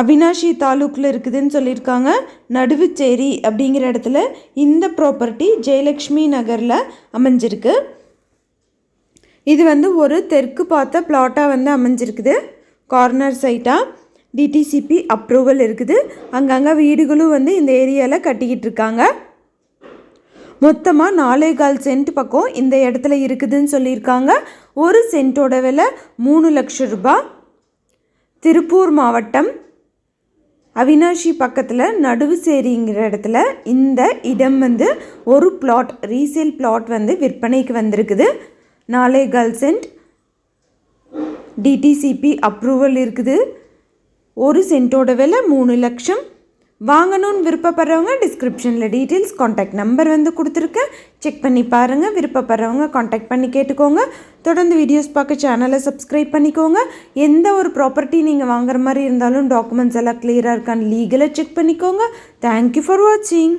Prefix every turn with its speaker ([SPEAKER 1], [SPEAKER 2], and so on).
[SPEAKER 1] அவினாஷி தாலூக்கில் இருக்குதுன்னு சொல்லியிருக்காங்க. நடுவுச்சேரி அப்படிங்கிற இடத்துல இந்த ப்ராப்பர்ட்டி ஜெயலக்ஷ்மி நகரில் அமைஞ்சிருக்கு. இது வந்து ஒரு தெற்கு பார்த்த பிளாட்டாக வந்து அமைஞ்சிருக்குது. கார்னர் சைட்டாக டிடிசிபி அப்ரூவல் இருக்குது. அங்கங்கே வீடுகளும் வந்து இந்த ஏரியாவில் கட்டிக்கிட்டு இருக்காங்க. மொத்தமாக நாலே கால் சென்ட் பக்கம் இந்த இடத்துல இருக்குதுன்னு சொல்லியிருக்காங்க. ஒரு சென்ட்டோட விலை மூணு லட்சம் ரூபாய். திருப்பூர் மாவட்டம் அவினாஷி பக்கத்தில் நடுவுசேரிங்கிற இடத்துல இந்த இடம் வந்து ஒரு பிளாட் ரீசேல் பிளாட் வந்து விற்பனைக்கு வந்திருக்குது. நாலே கேர்ள் சென்ட் டிடிசிபி அப்ரூவல் இருக்குது. ஒரு சென்ட்டோட விலை மூணு லட்சம் வாங்கணும்னு விருப்பப்படுறவங்க டிஸ்கிரிப்ஷனில் டீட்டெயில்ஸ் காண்டாக்ட் நம்பர் வந்து கொடுத்துருக்கேன் செக் பண்ணி பாருங்கள் விருப்பப்படுறவங்க காண்டாக்ட் பண்ணி கேட்டுக்கோங்க. தொடர்ந்து வீடியோஸ் பார்க்க சேனலை சப்ஸ்கிரைப் பண்ணிக்கோங்க. எந்த ஒரு ப்ராப்பர்ட்டி நீங்கள் வாங்குற மாதிரி இருந்தாலும் டாக்குமெண்ட்ஸ் எல்லாம் கிளியராக இருக்கான்னு லீகலாக செக் பண்ணிக்கோங்க. தேங்க்யூ ஃபார் வாட்சிங்